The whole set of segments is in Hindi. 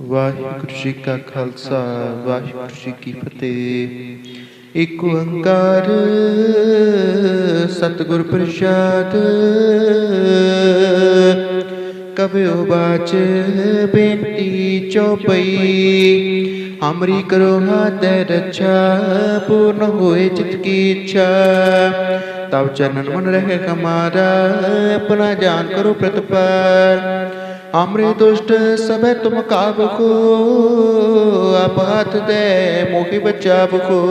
ਵਾਹਿਗੁਰੂ ਜੀ ਕਾ ਖਾਲਸਾ ਵਾਹਿਗੁਰੂ ਜੀ ਕੀ ਫਤਿਹ ਇੱਕ ਓੰਕਾਰ ਸਤਿਗੁਰ ਪ੍ਰਸਾਦ ਕਬਿਓ ਬਾਚ ਬੇਨਤੀ ਚੋਪਈ ਹਮਰੀ ਕਰੋ ਹਾਥ ਰੱਛਾ ਪੂਰਨ ਹੋਏ ਚਿਤ ਕੀ ਇੱਛਾ ਤਬ ਚਰਨ ਮਨ ਰਹੇ ਹਮਾਰਾ ਆਪਣਾ ਜਾਨ ਕਰੋ ਪ੍ਰਤਪਾਰ हमरे दुष्ट सब तुम काब को आप हाथ दे मोहि बचाव को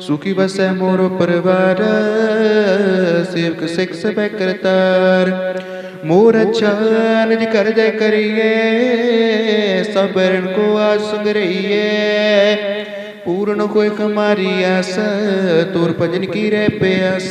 सुखी बसै मोर परिवार, सेवक सिख सब करतार। मोर अच्छा निज कर जय करिए, सब रण को आज सुंग रहिए पूर्ण कोई हमारी आस, तोर भजन की रे प्यास।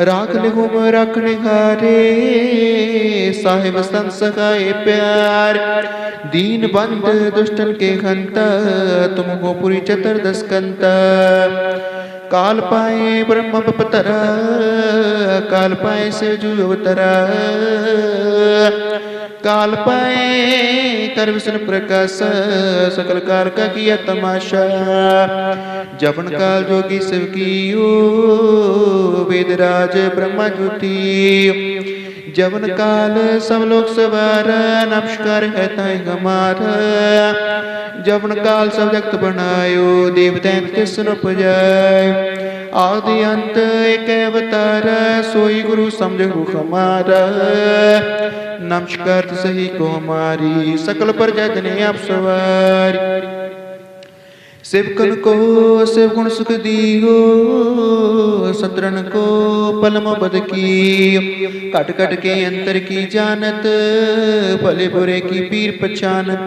राख लिहुम रखने घरे साहिब संत सखाए प्यार। दीन बंद, दुष्टन के खंत तुम हो चतर चतुर्दश कंता। काल पाए ब्रह्म पतरा काल पाए से जू काल पाए कर विष्णु प्रकाश सकल कार का किया तमाशा जपन काल जोगी शिव कियो वेदराज ब्रह्मा ज्योति जवन काल सब लोग सवार नमस्कार है ताई हमारा जवन काल सब जगत बनायो देवदैत के सुन पुजाय आदि अंत एक अवतार सोई गुरु समझो नमस्कार सही को हमारी सकल पर जगने आप सवार। सेवकन को सेव गुण सुख हो सतरन को पलम बद की कट कट के अंतर की जानत भले बुरे की पीर पहचानत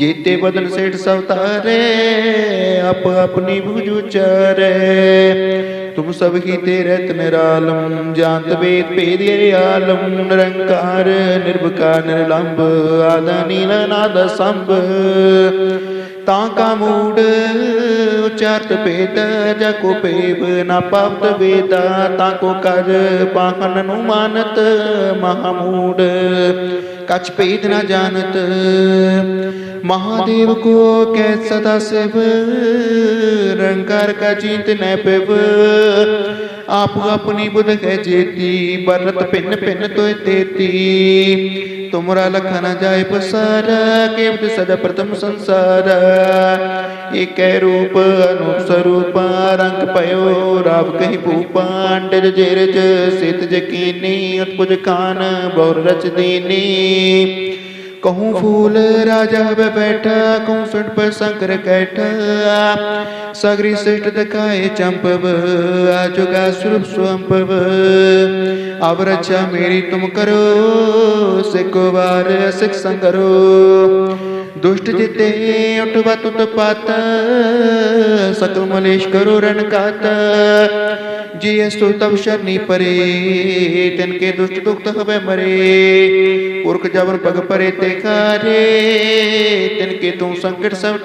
मिलत दे तर सबको जीते बदन सेठ सवतारे अप अपनी भुज उचारे तुम सब ही तेरे निरालम जानत वेद भेद ये आलम निरंकार निर्भकार निर्लंब आदा नील नाद संभ ताका मूड उच्चारत भेद, जको पेब न पावत वेदा, ताको कर पाहन नु मानत महामूड। कछ भेद न जानत, महादेव को कै सदा शिव रंकार का चिंत न पेव। आप अपनी बुध है जेती, बरत पिन पिन तो देती। तुमरा लखन जाय पसार केवट सदा प्रथम संसार। एक रूप अनूप स्वरूप रंग पयो, राव कही भूपांड जेरज, सित जकीनी, उत्पुज खान बहुर रच दीनी। कहूँ फूल राजा ब बैठा, कहूँ सुट पर शंकर कैठा। सगरी श्रेष्ठ दखाए चंपव आजुगा स्वरूप स्वंपव अब रक्षा मेरी तुम करो सिको बार सिख संगरो दुष्ट जिते उठवा तुत पाता, सकल मलेश करो रण कात जी सु तब शनि परे, तिनके दुष्ट दुख हवे मरे। पुरख जबर पग परे ते खारे तिनके तू संकट सब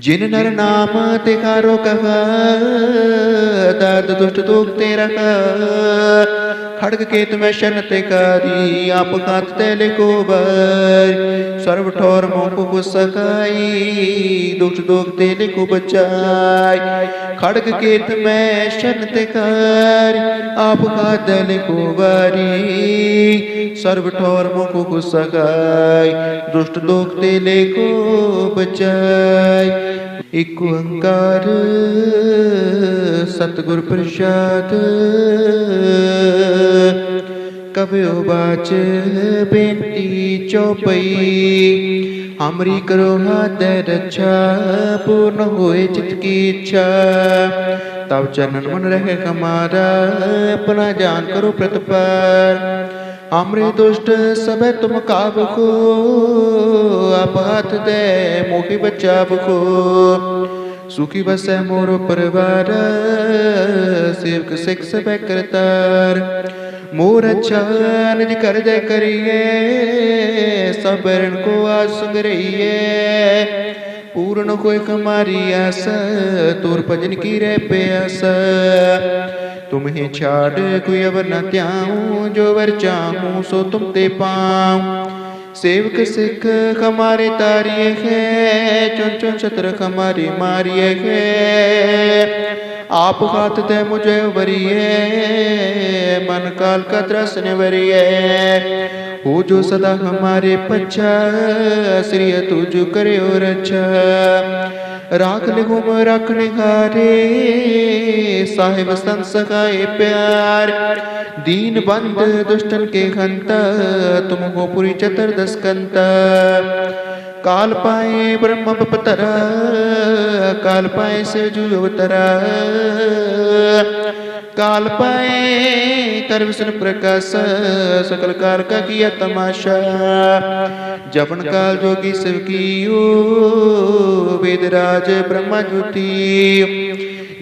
जिन नर नाम तिकारो कहा दर्द दुष्ट दुख तेरा खड़ग के तुम्हें शन तिकारी आप कांत ते को बर सर्व ठोर मोह को सकाई दुष्ट दुख ते को बचाई खड़ग केत में शनत कर आपका दल कुवारी। सर्व ठोर मुख गुस्सा दुष्ट लोग तेले को बचाय एक अंकार सतगुर प्रसाद कबो बाच बेनती चौपई। अमरी करो हाथ रक्षा पूर्ण हो चित की इच्छा। तब चरण मन रहे हमारा, अपना जान करो प्रतपर अमृत दुष्ट सब तुम काब को आप हाथ दे, मोहि बचाब को सुखी बस मोरो परिवार, सेवक सिख सब करतार। मोर निज कर दे करिए सबरण को आसुग रहिए पूर्ण कोई मारी आस, तुर भजन की रे प्यास। तुम्हें छाड़ कोई अवर न त्याऊ, जो वर चाहू, सो तुम ते पाऊ। सेवक सिख हमारे तारिये है, चुन चुन छत्र हमारी मारिए है। आप हाथ दे मुझे वरिये, मन काल का त्रसन वरिये हो जो सदा हमारे पच्छा, श्री तुझ करे और अच्छा राख लिहुम रखने हारे साहिब संत सखाए प्यार। दीन बंद, दुष्टन के हंता तुमको पूरी पुरी चतुर्दश कंता काल पाए ब्रह्म पतरा काल पाए से जू काल पाए कर विष्णु प्रकाश, सकल काल का किया तमाशा। जपन काल जोगी शिव की वेदराज ब्रह्मा ज्योति।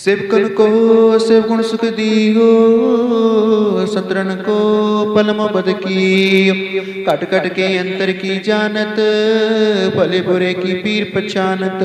सेवकन को सेवगुण सुख दियो सतरन को पलम बद की कट कट के अंतर की जानत भले बुरे की पीर पहचानत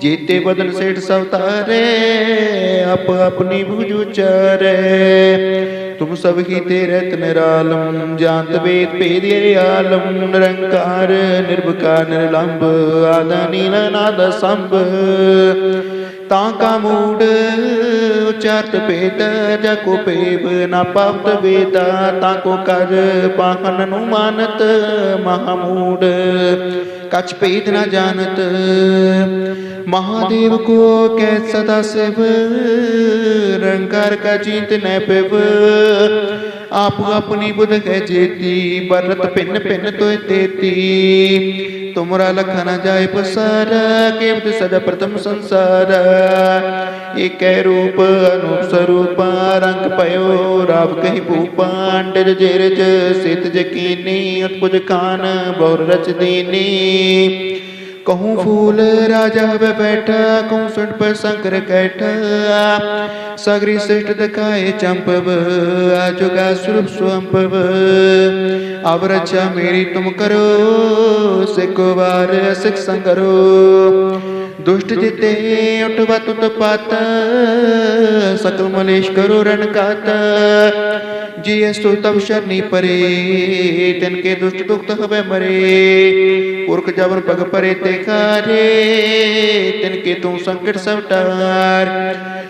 ਜੀਤੇ ਬਦਨ ਸੇਠ ਸਭ ਤਾਰੇ ਆਪ ਆਪਣੀ ਭੁਜ ਉਚਾਰੇ। ਤੁਮ ਸਭ ਕੀ ਤੇ ਰਤ ਨਿਰਾਲਮ ਜਾਤ ਵੇਦ ਭੇਦੇ ਆਲਮ, ਨਿਰੰਕਾਰ, ਨਿਰਭਕਾਰ, ਨਿਰਲੰਭ, ਆਦਾ ਨੀਲ ਨਾਦ ਸੰਭ। ਤਾਂ ਕਾ ਮੂੜ ਉਚਰਤ ਭੇਦ, ਜਾ ਕੋ ਪੇਬ ਨਾ ਪਾਵਤ ਵੇਦਾ, ਤਾਂ ਕੋ ਕਰ ਪਾਹਨ ਨੂੰ ਮਾਨਤ, ਮਹਾ ਮੂੜ। ਕਛ ਭੇਦ ਨਾ ਜਾਣਤ महादेव को कै सदा शिव रंकार का चिंत न पिव। आप अपनी बुध है जेती, बरत पिन पिन तो देती। तुमरा लखन जाए पसार, केवत सदा प्रथम संसार। एक रूप, अनूप स्वरूप, रंग पयो, राव कही भूपांड जेरज, सित जकीनी, उत्पुज खान बहुर रच दीनी। कहूँ फूल राजा वे बैठा, कहूँ सुन पर शंकर कैठा। सगरी श्रेष्ठ दिखाए चंपव आजुगा स्वरूप स्वंपव अब रक्षा मेरी तुम करो सिको बार सिख संगरो दुष्ट जिते उठवा तुत पात, सकल मलेश करो रण कात जी स्तु तब शरणी परे, तिनके दुष्ट दुख हवे मरे। पुरख जबर पग परे ते कारे तिनके तू संकट सब टार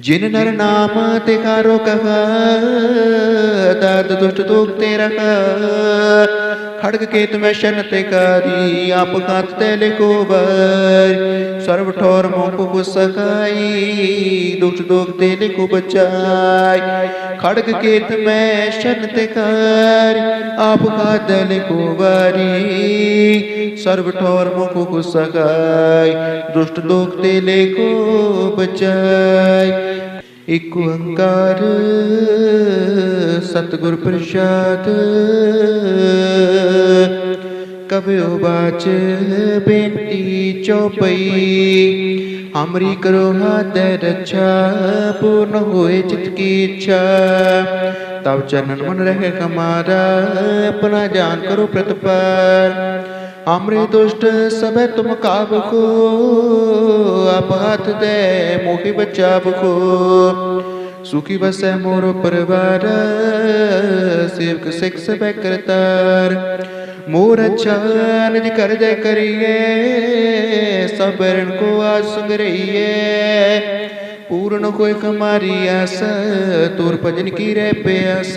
जिन नर नाम तिकारो कहा दर्द दुष्ट दुख तेरा रखा खड़ग के तुम्हें शन तिकारी आप कांत तैले को बर सर्व ठोर मोह को सकाई दुष्ट दुख तेले को बचाई खड़ग के तुम्हें शन तिकारी आप कांत तैले को बारी सर्व ठोर मोह को सकाई दुष्ट दुख तेले को बचाई ਇਕ ਓੰਕਾਰ ਸਤਿਗੁਰ ਪ੍ਰਸਾਦ। ਕਬਿਓ ਬਾਚ ਬੇਨਤੀ ਚੋਪਈ ਹਮਰੀ ਕਰੋ ਹਾਥ ਰੱਛਾ, ਪੂਰਨ ਹੋਏ ਚਿਤ ਕੀ ਇੱਛਾ। ਤਬ ਚਰਨ ਮਨ ਰਹਿ ਕਮਾਰਾ ਆਪਣਾ ਜਾਨ ਕਰੋ ਪ੍ਰਤਪਾਰ हमरे दुष्ट सब तुम काब को आप हाथ दे मोहि बचाव को सुखी बस है मोर परिवार, सेवक सिख सब करतार। मोर अच्छा निधि कर दे करिए, सबको आज सुंग रहिए। पूर्ण कोई कमारी आस, तुर भजन की रे प्यास।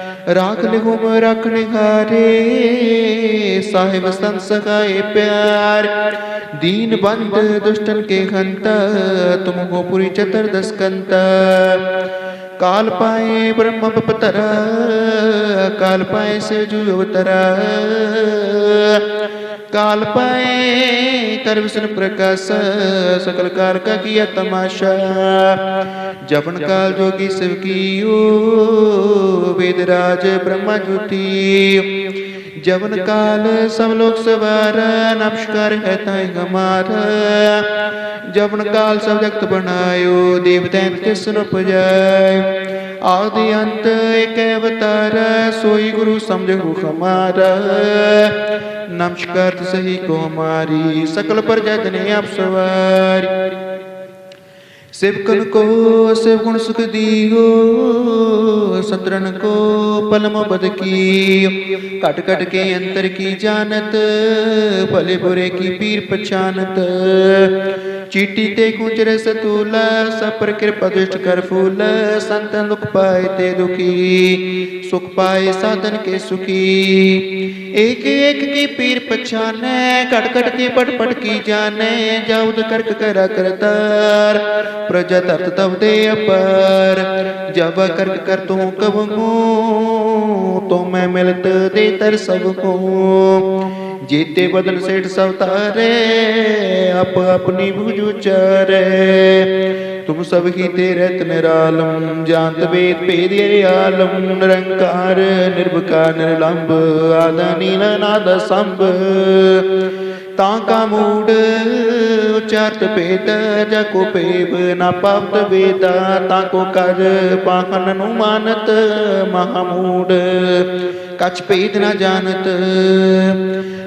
ਰਾਖ ਲਿਹੁਮ ਰਖਣੇ ਹਾਰੇ ਸਾਹਿਬ ਸੰਤ ਸਖਾਏ ਪਿਆਰ दीन बंद दुष्टन के हंत तुम हो पुरी चतुर्दश कंत काल पाए ब्रह्म पतरा काल पाए से जो अवतरा काल पाए कर विष्णु प्रकाश, सकल कार का किया तमाशा। जपन काल जोगी शिव की वेदराज ब्रह्मा ज्योति। जवन काल सब लोग सवार, नमस्कार है ताई हमारा। जवन काल सब जगत बनायो देवतैन किस उपजाय आदि अंत एक अवतार सोई गुरु समझो हमारा नमस्कार सही को हमारी सकल प्रजा जने आप सवारी सेवकन को सेव गुण सुख दियो सतरन को पलम बद की कट कट के अंतर की जानत भले बुरे की पीर पहचानत चीटी ते कुंच रस तूला सपर कृपा दुष्ट कर फूल संतन दुख पाए ते दुखी, सुख पाए साधन के सुखी। एक एक की पीर पहचाने कट कट के पट पट की जाने जाउद करक करा करतार, प्रजा तत तब दे अपर, जब करक कर तू कब तो मैं मिलत दे तर सब ਜੀਤੇ ਬਦਨ ਸੇਠ ਸਭ ਤਾਰੇ ਆਪ ਆਪਣੀ ਭੁਜ ਉਚਾਰੇ ਤੁਮ ਸਭ ਕੀ ਤੇ ਰਤ ਨਿਰਾਲਮ ਜਾਨਤ ਵੇਦ ਭੇਦ ਆਲਮ, ਨਿਰੰਕਾਰ ਨਿਰਭਕਾਰ ਨਿਰਲੰਭ ਆਦਾ ਨੀਲ ਨਾਦ ਸੰਭ। ਤਾਂ ਕਾ ਮੂੜ, ਉਚਾਰਤ ਭੇਦ, ਜਾ ਕੋ ਭੇਬ ਨਾ ਪਾਵਤ ਵੇਦਾ, ਤਾਂ ਕੋ ਕਰ ਪਾਖਨ ਨੂੰ ਮਾਨਤ, ਮਹਾ ਮੂੜ। ਕਛ ਭੇਦ ਨਾ ਜਾਣਤ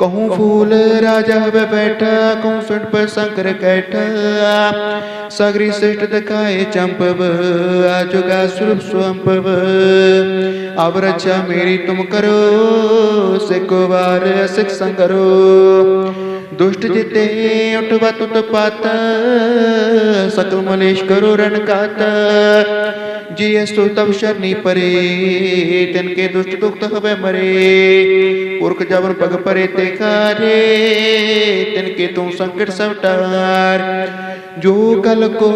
कहूँ फूल राजा हवे बैठा, कहूँ सुंड पर शंकर कैठा। सगरी श्रेष्ठ दिखाए चंपव आजुगा स्वरूप स्वंपव अब रक्षा मेरी तुम करो सिको बार सिख संगरो दुष्ट जिते उठवा तुत पाता, सकल मलेश करो रण कात जी सो तब शरणि परे, तिनके दुष्ट दुख हवे मरे। पुरख जबर पग परे ते कारे, तिनके तू संकट सब टार जो कल को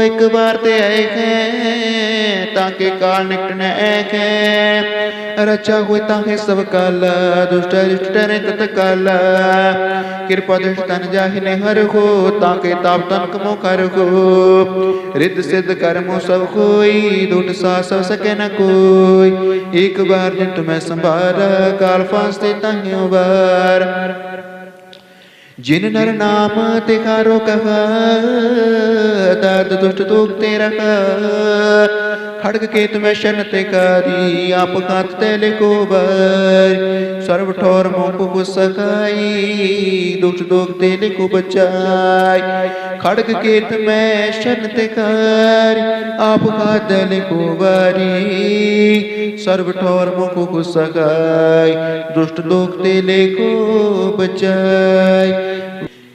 एक बार ते आए हैं ताके काल निकट न ऐक है रचा हुए ताके सब काल दुष्ट रिष्ट टरे तत काल कृपा दृष्ट तन जाहिने हर हो ताके ताप तन कमो कर हो रिद्ध सिद्ध कर्मो सब कोई दुट सा सब सके न कोई एक बार जिन तुम्हें संभारा काल फांसते ताहियों बार जिन नर नाम तिखारो कहा दर्द दुष्ट दुख तेरा खड़ग के तुम्हें शन तिकारी आप कात तेले को बर सर्व ठोर मोह को सखाई दुष्ट दुख तेले को बचाई खड़ग के तुम्हें शन तिकार आप कात तेले को बारी सर्व ठोर मोह को सखाई दुष्ट दुख तेले को बचाई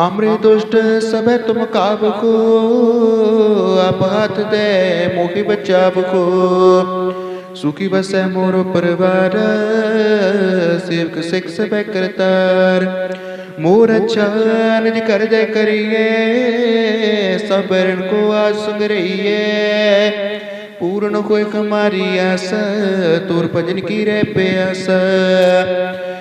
हमरे दुष्ट सब तुम काब को आप हाथ दे मोहि बचाव को सुखी बसै मोरो परिवार, सेवक सिख सब करतार। मोर अच्छा निज कर दे करिए, सबको आज सुंग रहिए। पूर्ण कोई हमारी आस, तोर भजन की रे प्यास।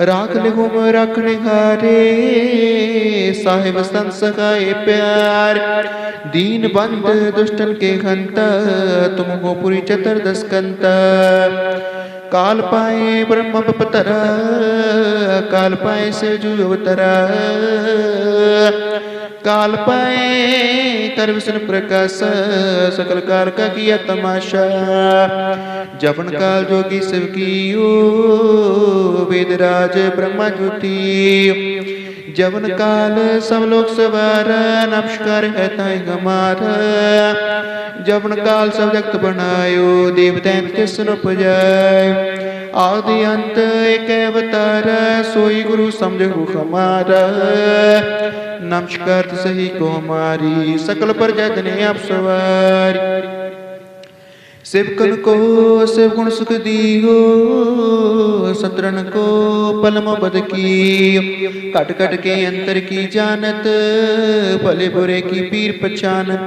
राख लिहुम रख निहारे साहिब संस सखाए प्यार। दीन बंद, दुष्टन के घंत तुम गोपुरी चतर दस कंता। काल पाए ब्रह्म पतरा काल पाए से जू अवतरा। काल पाए कर विष्णु प्रकाश, सकल कार का किया तमाशा। जपन काल जोगी शिव की वेदराज ब्रह्मा ज्योति। जवन काल सब लोग सवार, नमस्कार है ताई हमारा। जवन काल सब जगत बनायो देवदैत के सुन उपजाय आदि अंत एक अवतार सोई गुरु समझो हमारा नमस्कार सही को हमारी सकल पर जतने आप सवार सेवकन को सेव गुण सुख दियो सत्रन को पलम बद की कट कट के अंतर की जानत भले बुरे की पीर पहचानत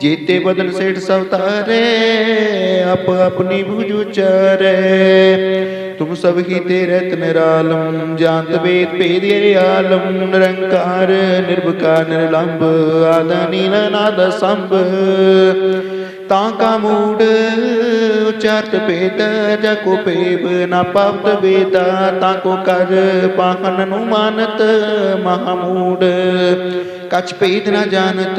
जीते बदन सेठ सब तारे अप अपनी भुज उचारे तुम सब ही तेरे निरालम जानत वेद भेद आलम निरंकार निर्भकार निर्लंब आदा नील नाद संभ ताका मूड उच्चारत भेद जको पेब न पावत वेदा ताको कर पाहन नु मानत महामूड कछ भेद न जानत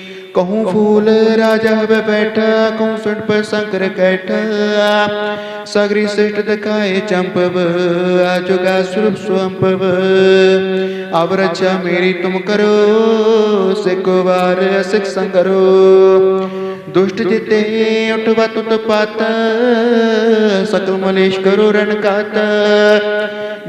कहूँ फूल राजा हवे बैठा, कहूँ सुंड पर शंकर कैठा। सगरी श्रेष्ठ दखाए चंपव, आजुगा स्वरूप स्वंपव अब रक्षा मेरी तुम करो सिको वार सिख संगरो दुष्ट जिते उठवा तुत पाता, सकल मलेश करो रण कात।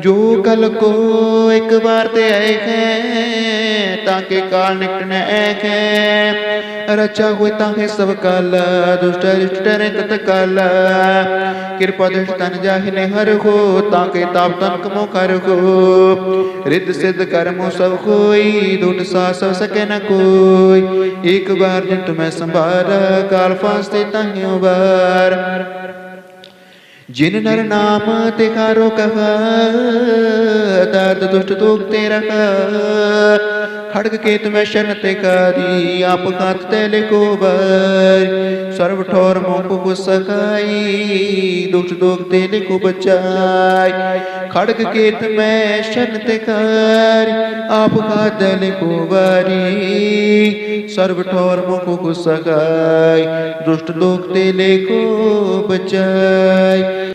जो कल को एक बार ते हैं, ताके काल निकट न ऐक है। रचा हुए ताके सब काल, दुष्ट रिष्ट डरे तत काल। कृपा दृष्ट तन जाहिने हर हो, ताके ताप तन कमो कर हो। रिद्ध सिद्ध कर्मो सब कोई दुट सा सब सके न कोई। एक बार जिन तुम्हें संभारा, काल फांसते ताहियों बार जिन नर नाम तिकारो कहा दर्द दुष्ट दुख ते रखा खड़ग के तुम्हें शरण ते कारी आप खात तेले को बर सर्व ठोर मोह को सखाई दुष्ट दुख तेले को बचाई खड़ग के तुम्हें शरण ते कारी आप खात तेले को बारी सर्व ठोर मोह को सखाई दुष्ट दुख तेले को बचाई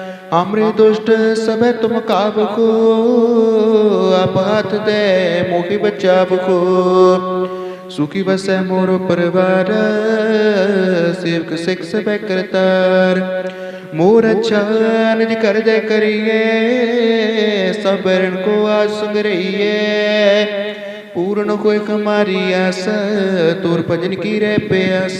हमरे दुष्ट सब तुम काब को आप हाथ दे मोहि बचाव को सुखी बसै मोर परिवार, सेवक सिख सब करतार। मोर अच्छा निज कर दे करिए, सब ऋण को आज सुंग रहिए पूर्ण कोई हमारी आस, तोर भजन की रे प्यास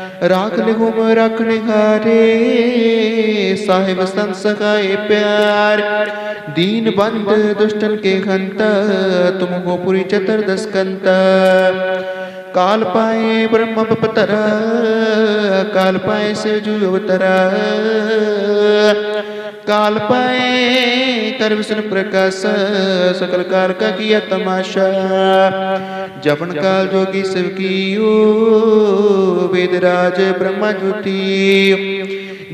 राख लिहुम रखने हारे साहिब संत प्यार। दीन बंद, दुष्टन के हंता तुम हो पुरी चतुर्दश कंता काल पाए ब्रह्म पतरा काल पाए से जू काल पाए कर विष्णु प्रकाश सकल कार का किया तमाशा। जपन काल जोगी शिव कियो वेदराज ब्रह्मा ज्योति।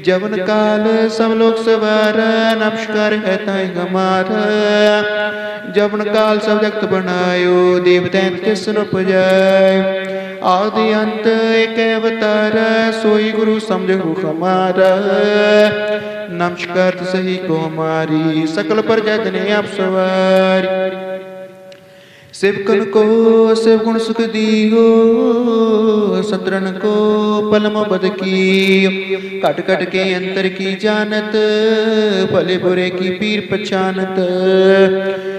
जवन काल सब लोग सवार नमस्कार है ताई हमारा। जवन काल सब जगत बनायो देव दैत के सुन पुजाय आदि अंत एक अवतार सोई गुरु समझो हमारा। नमस्कार सही को सकल पर जगने आप सवार। सेवकन को सेव गुण सुख दी हो सतरन को पलम बद की कट कट के अंतर की जानत भले बुरे की पीर पहचानत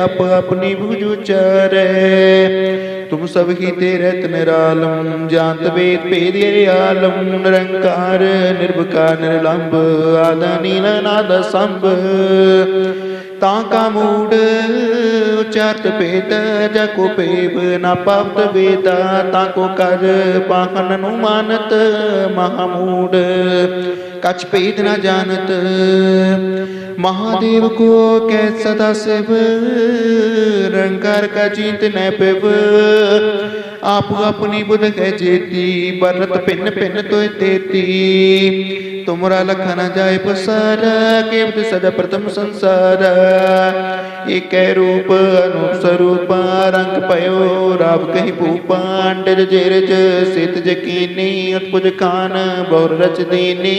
ਆਪ ਆਪਣੀ ਬੁਝ ਉਚਾਰੈ। ਤੁਮ ਸਭ ਕੀ ਤੇ ਰਤ ਨਿਰਾਲਮ ਜਾਤ ਵੇਦ ਭੇਦੇ ਆਲਮ, ਨਿਰੰਕਾਰ ਨਿਰਭਕਾਰ ਨਿਰਲੰਭ, ਆਦਾ ਨੀਲ ਨਾਦ ਸੰਭ ਤਾਂ ਕਾ ਮੂੜ, ਉਚਾਰਤ ਭੇਦ, ਜਾ ਕੋ ਭੇਬ ਨਾ ਪਾਵਤ ਵੇਦਾ, ਤਾਂ ਕੋ ਕਰ ਪਾਹਨ ਨੂੰ ਮਾਨਤ ਮਹਾ ਮੂੜ। ਕਛ ਭੇਦ ਨਾ ਜਾਣਤ महादेव को कै सदा शिव रंकार का चिंत न पिव। आप अपनी बुध है जेती बरत पिन पिन तो तेती तुमरा लखन जाय पसार केवट सदा प्रथम संसार। एक रूप, अनूप स्वरूप, रंग पयो, राव कही भूपांडर जेरज, सित जकीनी उत्पुज खान बहुर रच दीनी।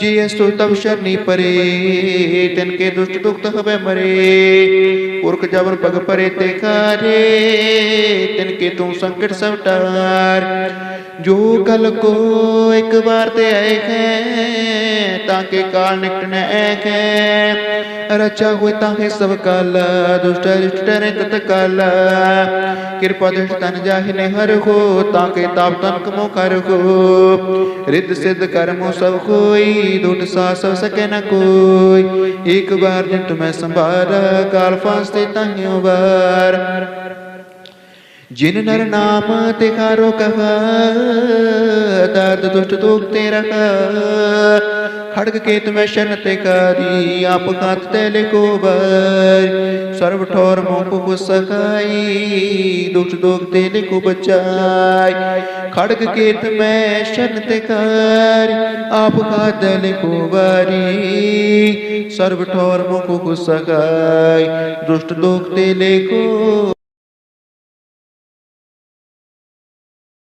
जी सो तब शरणी परे, तिनके दुष्ट दुख हवे मरे। पुरख जबन पग परे ते खारे तिनके तू संकट सब टार जो कल को एक बार ते आए हैं ताके काल निकट न है रचा हुए ताके सब काल दुष्ट दुष्ट रे तत काल कृपा दुष्ट तन जाहि हर हो ताके ताप तन कमो कर हो रिद्ध सिद्ध कर्मो सब कोई दुट सा सब सके न कोई एक बार जित मैं संभार काल फांसते ताहियों बार जिन नर नाम तिकारो कहा दर्द दुष्ट दुख ते रखा खड़ग के में शन ते कारी आप खात ते लिखो बर सर्व ठोर मोह को सखाई दुष्ट दुख ते लिखो बचाई खड़ग के में शन ते कारी आप खात ते लिखो बारी सर्व ठोर मोह को सखाई दुष्ट दुख ते लिखो